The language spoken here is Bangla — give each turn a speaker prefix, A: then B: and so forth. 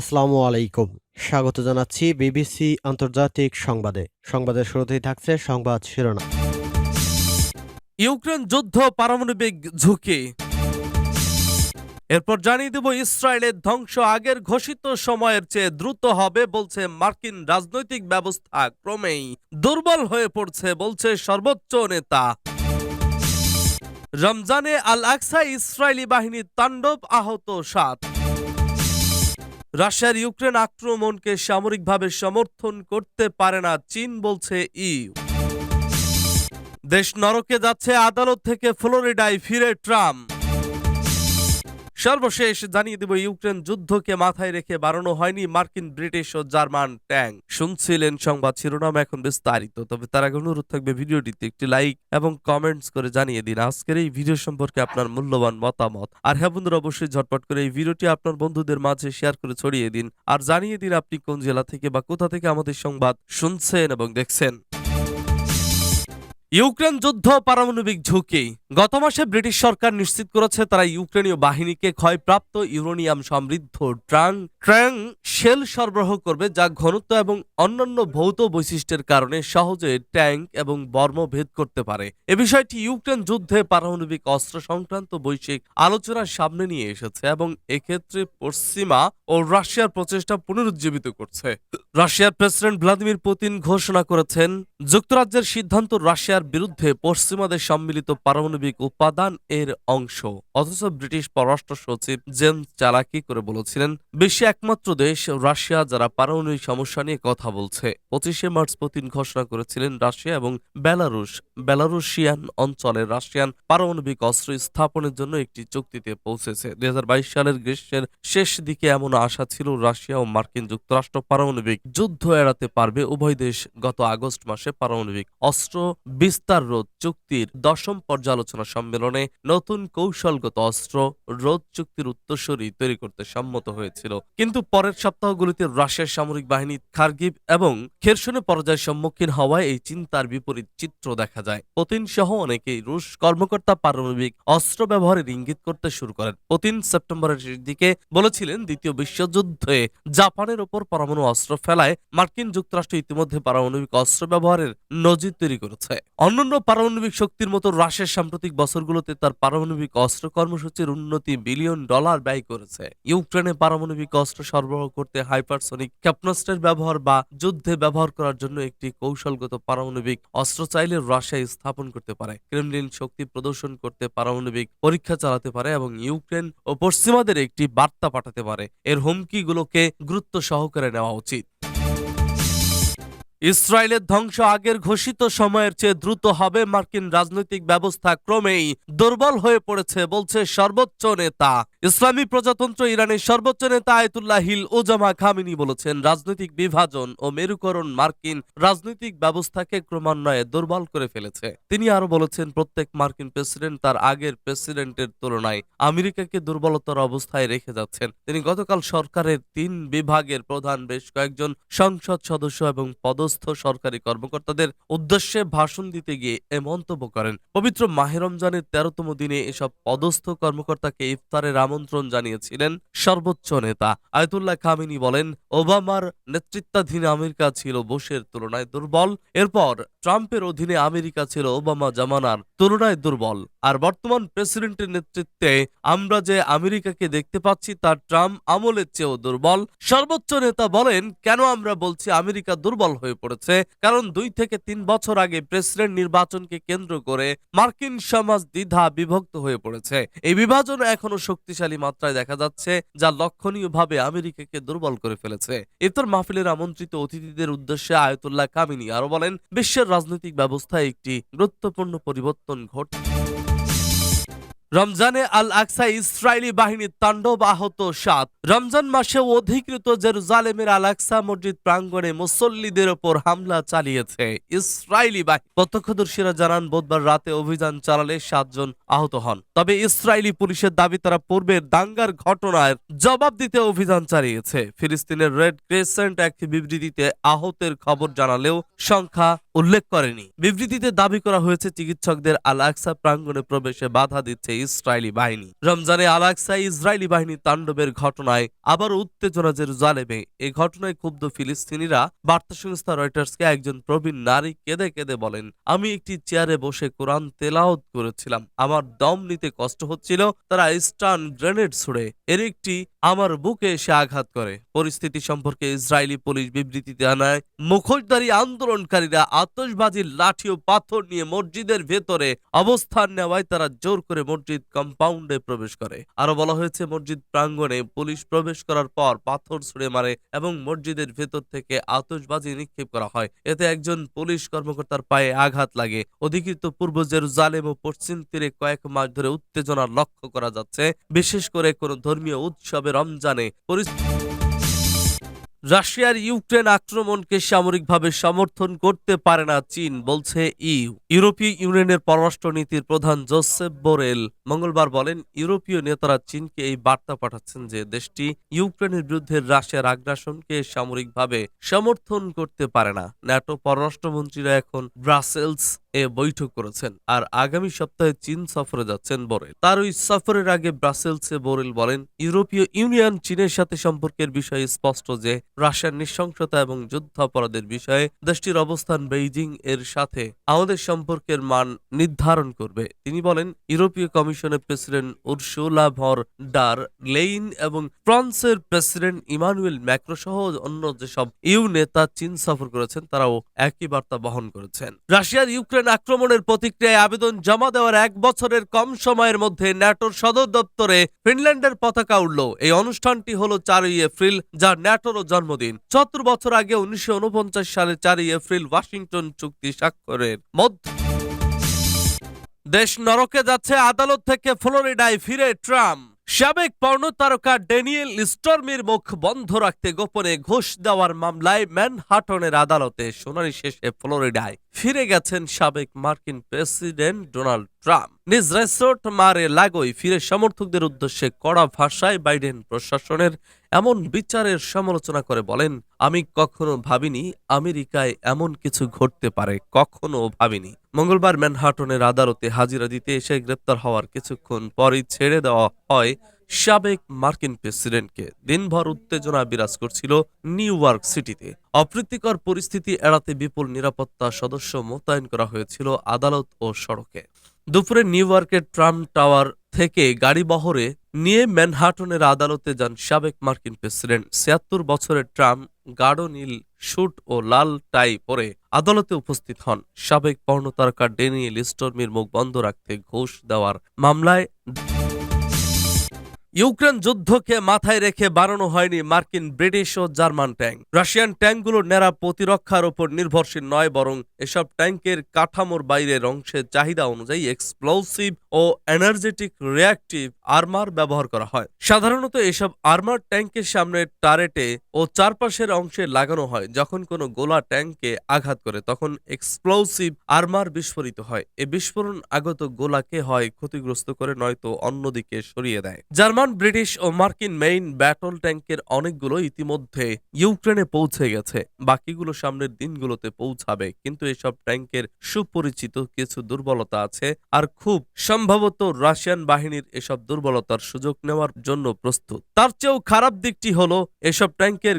A: আসসালামু আলাইকুম। স্বাগত জানাচ্ছি বিবিসি আন্তর্জাতিক সংবাদে। সংবাদের শুরুতেই থাকছে সংবাদ শিরোনাম।
B: ইউক্রেন যুদ্ধ পারমাণবিক ঝুঁকি। এরপর জানিয়ে দেব, ইসরায়েলের ধ্বংস আগের ঘোষিত সময়ের চেয়ে দ্রুত হবে বলছে মার্কিন রাজনৈতিক ব্যবস্থা ক্রমেই দুর্বল হয়ে পড়ছে বলছে সর্বোচ্চ নেতা। রমজানে আল আকসা ইসরায়েলি বাহিনীর তাণ্ডব আহত সাত। রাশিয়ার ইউক্রেন আক্রমণকে সামরিকভাবে সমর্থন করতে পারে না, চীন বলছে ইউ। দেশ নরকে যাচ্ছে আদালত থেকে ফ্লোরিডায় ফিরে ট্রাম্প। সর্বশেষ জানিয়ে দেব, ইউক্রেন যুদ্ধকে মাথায় রেখে বাড়ানো হয়নি মার্কিন, ব্রিটিশ ও জার্মান ট্যাঙ্ক। শুনছিলেন সংবাদ শিরোনাম এখন বিস্তারিত, তবে তার আগে অনুরোধ থাকবে ভিডিওটিতে একটি লাইক এবং কমেন্টস করে জানিয়ে দিন। আজকের এই ভিডিও সম্পর্কে আপনার মূল্যবান মতামত। আর হ্যাঁ বন্ধুরা, অবশ্যই ঝটপট করে এই ভিডিওটি আপনার বন্ধুদের মাঝে শেয়ার করে ছড়িয়ে দিন। আর জানিয়ে দিন, আপনি কোন জেলা থেকে বা কোথা থেকে আমাদের সংবাদ শুনছেন এবং দেখছেন। ইউক্রেন যুদ্ধ পারমাণবিক ঝুঁকি। গত মাসে ব্রিটিশ সরকার নিশ্চিত করেছে তারা ইউক্রেনীয় বাহিনীকে ক্ষয়প্রাপ্ত ইউরেনিয়াম সমৃদ্ধ ট্রাং ট্রাং শেল সরবরাহ করবে, যা ঘনত্ব এবং অন্যান্য ভৌত বৈশিষ্ট্যের কারণে সহজে ট্যাঙ্ক এবং বর্ম ভেদ করতে পারে। এ বিষয়টি ইউক্রেন যুদ্ধে পারমাণবিক অস্ত্র সংক্রান্ত বৈশ্বিক আলোচনার সামনে নিয়ে এসেছে এবং এক্ষেত্রে পশ্চিমা ও রাশিয়ার প্রচেষ্টা পুনরুজ্জীবিত করছে। রাশিয়ার প্রেসিডেন্ট ভ্লাদিমির পুতিন ঘোষণা করেছেন, যুক্তরাজ্যের সিদ্ধান্ত রাশিয়ার বিরুদ্ধে পশ্চিমাদের সম্মিলিত পারমাণবিক উপাদান এর অংশ। অথচ ব্রিটিশ পররাষ্ট্র সচিব জেমস চালাকি করে বলেছিলেন, বিশ্বে একমাত্র দেশ, রাশিয়া, যারা পারমাণবিক সমস্যা নিয়ে কথা বলছে। পঁচিশে মার্চ পুতিন ঘোষণা করেছিলেন, রাশিয়া এবং বেলারুশ, বেলারুশিয়ান অঞ্চলে রাশিয়ান পারমাণবিক অস্ত্র স্থাপনের জন্য একটি চুক্তিতে পৌঁছেছে। দুই হাজার বাইশ সালের গ্রীষ্মের শেষ দিকে এমন আশা ছিল, রাশিয়া ও মার্কিন যুক্তরাষ্ট্র পারমাণবিক যুদ্ধ এড়াতে পারবে। উভয় দেশ গত আগস্ট মাসে পারমাণবিক অস্ত্র বিস্তার রোধ চুক্তির দশম পর্যালোচনা সম্মেলনে নতুন কৌশলগত অস্ত্র রোধ চুক্তির উত্তরসূরি তৈরি করতে সম্মত হয়েছিল। কিন্তু পরের সপ্তাহগুলিতে রাশিয়ার সামরিক বাহিনী খার্গিভ এবং খেরসনে পরাজয়ের সম্মুখীন হওয়ায় এই চিন্তার বিপরীত চিত্র দেখা যায়। পুতিন সহ অনেকেই রুশ কর্মকর্তা পারমাণবিক অস্ত্র ব্যবহারের ইঙ্গিত করতে শুরু করেন। পুতিন সেপ্টেম্বরের দিকে বলেছিলেন, দ্বিতীয় বিশ্বযুদ্ধে জাপানের ওপর পরমাণু অস্ত্র ফেলায় মার্কিন যুক্তরাষ্ট্র ইতিমধ্যে পারমাণবিক অস্ত্র ব্যবহারের নজির তৈরি করেছে। অন্যান্য পারমাণবিক শক্তির মতো রাশিয়ার সাম্প্রতিক বছরগুলোতে তার পারমাণবিক অস্ত্র কর্মসূচির উন্নতি বিলিয়ন ডলার ব্যয় করেছে। ইউক্রেনে পারমাণবিক অস্ত্র সরবরাহ করতে হাইপারসনিক ক্ষেপণাস্ত্রের ব্যবহার বা যুদ্ধে ব্যবহার করার জন্য একটি কৌশলগত পারমাণবিক অস্ত্র চাইলে রাশিয়া স্থাপন করতে পারে। ক্রেমলিন শক্তি প্রদর্শন করতে পারমাণবিক পরীক্ষা চালাতে পারে এবং ইউক্রেন ও পশ্চিমাদের একটি বার্তা পাঠাতে পারে। এর হুমকিগুলোকে গুরুত্ব সহকারে নেওয়া উচিত। ইসরায়েলের ধ্বংস আগের ঘোষিত সময়ের চেয়ে দ্রুত হবে মার্কিন রাজনৈতিক ব্যবস্থা ক্রমেই দুর্বল হয়ে পড়েছে, বলছে সর্বোচ্চ নেতা। ইসলামী প্রজাতন্ত্র ইরানের সর্বোচ্চ নেতা আয়তুল্লাহ হিল ওজামা খামিনি বলেছেন, রাজনৈতিক বিভাজন ও মেরুকরণ মার্কিন রাজনৈতিক ব্যবস্থাকে ক্রমান্বয়ে দুর্বল করে ফেলেছে। তিনি আরও বলেছেন, প্রত্যেক মার্কিন প্রেসিডেন্ট তার আগের প্রেসিডেন্টের তুলনায় আমেরিকাকে দুর্বলতর অবস্থায় রেখে যাচ্ছেন। তিনি গতকাল সরকারের তিন বিভাগের প্রধান, বেশ কয়েকজন সংসদ সদস্য এবং পদস্থ সরকারি কর্মকর্তাদের উদ্দেশ্যে ভাষণ দিতে গিয়ে এ মন্তব্য করেন। পবিত্র মাহে রমজানের তেরোতম দিনে এসব পদস্থ কর্মকর্তাকে ইফতারের আমন্ত্রণ জানিয়েছিলেন সর্বোচ্চ নেতা। আয়তুল্লাহ খামিনি বলেন, ওবামার নেতৃত্বাধীন আমেরিকা ছিল বুশের তুলনায় দুর্বল। এরপর ট্রাম্পের অধীনে আমেরিকা ছিল ওবামা জামানার তুলনায় দুর্বল। আর বর্তমান প্রেসিডেন্টের নেতৃত্বে আমরা যে আমেরিকাকে দেখতে পাচ্ছি তা ট্রাম্প আমলের চেয়েও দুর্বল। সর্বোচ্চ নেতা বলেন, কেন আমরা বলছি আমেরিকা দুর্বল হয়ে পড়েছে? কারণ দুই থেকে তিন বছর আগে প্রেসিডেন্ট নির্বাচনকে কেন্দ্র করে মার্কিন সমাজ দ্বিধা বিভক্ত হয়ে পড়েছে। এই বিভাজন এখনও শক্তিশালী মাত্রায় দেখা যাচ্ছে, যা লক্ষণীয়ভাবে আমেরিকাকে দুর্বল করে ফেলেছে। ইফতার মাহফিলের আমন্ত্রিত অতিথিদের উদ্দেশ্যে আয়তুল্লাহ কামিনী আরও বলেন, বিশ্বের রাজনৈতিক ব্যবস্থায় একটি গুরুত্বপূর্ণ পরিবর্তন ঘটছে রমজানে আল আকসা ইসরায়েলি বাহিনীর তাণ্ডব আহত সাত। রমজান মাসে অধিকৃত জেরুজালেমের আল আকসা মসজিদ প্রাঙ্গণে মুসল্লিদের ওপর হামলা চালিয়েছে ইসরায়েলি বাহিনী। প্রত্যক্ষদর্শীরা জানান, বুধবার রাতে অভিযান চালালে সাতজন আহত হন। তবে ইসরায়েলি পুলিশের দাবি, তারা পূর্বের দাঙ্গার ঘটনার জবাব দিতে অভিযান চালিয়েছে। ফিলিস্তিনের রেড ক্রেসেন্ট এক বিবৃতিতে আহতের খবর জানালেও সংখ্যা উল্লেখ করেনি। বিবৃতিতে দাবি করা হয়েছে, চিকিৎসকদের আল আকসা প্রাঙ্গণে প্রবেশে বাধা দিচ্ছে ইসরায়েলি বাহিনী। রমজানে আলাকসায় ইসরায়েলি বাহিনী তাণ্ডবের ঘটনায় আবার উত্তেজনা জেরুজালেমে। এই ঘটনায় ক্ষুব্ধ ফিলিস্তিনিরা বার্তা সংস্থা রয়টার্সকে একজন প্রবীণ নারী কেঁদে কেঁদে বলেন, আমি একটি চেয়ারে বসে কোরআন তেলাওত করেছিলাম। আমার দম নিতে কষ্ট হচ্ছিল, তারা স্টান গ্রেনেড ছুড়ে। এর একটি আমার বুকে এসে আঘাত করে। পরিস্থিতি সম্পর্কে ইসরায়েলি পুলিশ বিবৃতি জানায়, মুখোশধারী আন্দোলনকারীরা আতশবাজির লাঠি ও পাথর নিয়ে মসজিদের ভেতরে অবস্থান নেওয়ায় তারা জোর করে মসজিদ কম্পাউন্ডে প্রবেশ করে। আরও বলা হয়েছে, মসজিদ প্রাঙ্গণে পুলিশ প্রবেশ করার পর পাথর ছুড়ে মারে এবং মসজিদের ভেতর থেকে আতসবাজি নিক্ষেপ করা হয়। এতে একজন পুলিশ কর্মকর্তার পায়ে আঘাত লাগে। অধিকৃত পূর্ব জেরুজালেম ও পশ্চিম তীরে কয়েক মাস ধরে উত্তেজনা লক্ষ্য করা যাচ্ছে। বিশেষ করে কোনো ধর্মীয় উৎসবে রমজানে পরিস্থিতি রাশিয়ার ইউক্রেন আক্রমণকে সামরিকভাবে সমর্থন করতে পারে না চীন, বলছে ইউ। ইউরোপীয় ইউনিয়নের পররাষ্ট্রনীতির প্রধান জোসেফ বোরেল মঙ্গলবার বলেন, ইউরোপীয় নেতারা চীনকে এই বার্তা পাঠাচ্ছেন যে দেশটি ইউক্রেনের বিরুদ্ধে রাশিয়ার আগ্রাসনকে সামরিকভাবে সমর্থন করতে পারে না। ন্যাটো পররাষ্ট্রমন্ত্রীরা এখন ব্রাসেলস এ বৈঠক করেছেন আর আগামী সপ্তাহে চীন সফরে যাচ্ছেন বোরেল। তার ওই সফরের আগে ব্রাসেলসে বোরেল বলেন, ইউরোপীয় ইউনিয়ন চীনের সাথে সম্পর্কের বিষয়ে স্পষ্ট যে রাশিয়ার নৃশংসতা এবং যুদ্ধাপরাধের বিষয়ে দেশটির অবস্থান বেইজিং এর সাথে আমাদের সম্পর্কের মান নির্ধারণ করবে। তিনি বলেন, ইউরোপীয় কমিশনের president Ursula von der Leyen এবং ফ্রান্সের প্রেসিডেন্ট ইমানুয়েল ম্যাক্রো সহ অন্য যেসব ইউ নেতা চীন সফর করেছেন, তারাও একই বার্তা বহন করেছেন। রাশিয়ার ইউক্রেন আক্রমণের প্রতিক্রিয়ায় আবেদন জমা দেওয়ার এক বছরের কম সময়ের মধ্যে ন্যাটোর সদর দপ্তরে ফিনল্যান্ডের পতাকা উঠল এই অনুষ্ঠানটি হলো চারই এপ্রিল, যা ন্যাটোরও জন্মদিন। সত্তর বছর আগে উনিশশো উনপঞ্চাশ সালে চারই এপ্রিল ওয়াশিংটন চুক্তি স্বাক্ষরের মধ্যে। দেশ নরকে যাচ্ছে আদালত থেকে ফ্লোরিডায় ফিরে ট্রাম্প। সাবেক পর্ণ তারকা ড্যানিয়েল স্টর্মির মুখ বন্ধ রাখতে গোপনে ঘোষ দেওয়ার মামলায় ম্যানহাটনের আদালতে শুনানি শেষে ফ্লোরিডায়। ফিরে গেছেন সাবেক মার্কিন প্রেসিডেন্ট ডোনাল্ড ট্রাম্প। নিজ রেসোর্ট মারে লাগোই ফিরে সমর্থকদের উদ্দেশ্যে কড়া ভাষায় বাইডেন প্রশাসনের এমন বিচারের সমালোচনা করে বলেন, আমি কখনো ভাবিনি আমেরিকায় এমন কিছু ঘটতে পারে, কখনো ভাবিনি। মঙ্গলবার ম্যানহাটনের আদালতে হাজিরা দিতে এসে গ্রেপ্তার হওয়ার কিছুক্ষণ পরই ছেড়ে দেওয়া হয় সাবেক মার্কিন প্রেসিডেন্টকে দিনভর উত্তেজনা বিরাজ করছিল নিউ ইয়র্ক সিটিতে। অপ্রীতিকর পরিস্থিতি এড়াতে বিপুল নিরাপত্তা সদস্য মোতায়েন করা হয়েছিল আদালত ও সড়কে। দুপুরে নিউ ইয়র্কের ট্রাম্প টাওয়ার থেকে গাড়ি বহরে নিয়ে ম্যানহাটনের আদালতে যান সাবেক মার্কিন প্রেসিডেন্ট। ছিয়াত্তর বছরের ট্রাম্প গাঢ় নীল শুট ও লাল টাই পরে আদালতে উপস্থিত হন। সাবেক পর্ণতারকা ডেনিয়েল স্টর্মির মুখ বন্ধ রাখতে ঘোষ দেওয়ার মামলায় ইউক্রেন যুদ্ধকে মাথায় রেখে বানানো হয়নি মার্কিন, ব্রিটিশ ও জার্মান ট্যাঙ্ক। রাশিয়ান ট্যাঙ্কগুলোর নেরা প্রতিরক্ষার উপর নির্ভরশীল নয়, বরং এসব ট্যাঙ্কের কাঠামোর বাইরের অংশের চাহিদা অনুযায়ী এক্সপ্লোসিভ ও এনার্জেটিক রিয়াক্টিভ আর্মার ব্যবহার করা হয়। সাধারণত এসব আর্মার ট্যাঙ্কের সামনে টারেটে ও চারপাশের অংশে লাগানো হয়। যখন কোনো গোলা ট্যাঙ্কে আঘাত করে, তখন এক্সপ্লোসিভ আর্মার বিস্ফোরিত হয়। এ বিস্ফোরণ আগত গোলাকে হয় ক্ষতিগ্রস্ত করে, নয়তো অন্যদিকে সরিয়ে দেয়। জার্মান ব্রিটিশ ও মার্কিন মেইন ব্যাটল ট্যাঙ্কের অনেকগুলো ইতিমধ্যে ইউক্রেনে পৌঁছে গেছে। বাকিগুলো সামনের দিনগুলোতে পৌঁছাবে। কিন্তু এসব ট্যাঙ্কের সুপরিচিত কিছু দুর্বলতা আছে আর খুব সম্ভবত রাশিয়ান বাহিনীর এসব দুর্বলতার সুযোগ নেওয়ার জন্য প্রস্তুত। তার চেয়েও খারাপ দিকটি হলো, এসব ট্যাঙ্কের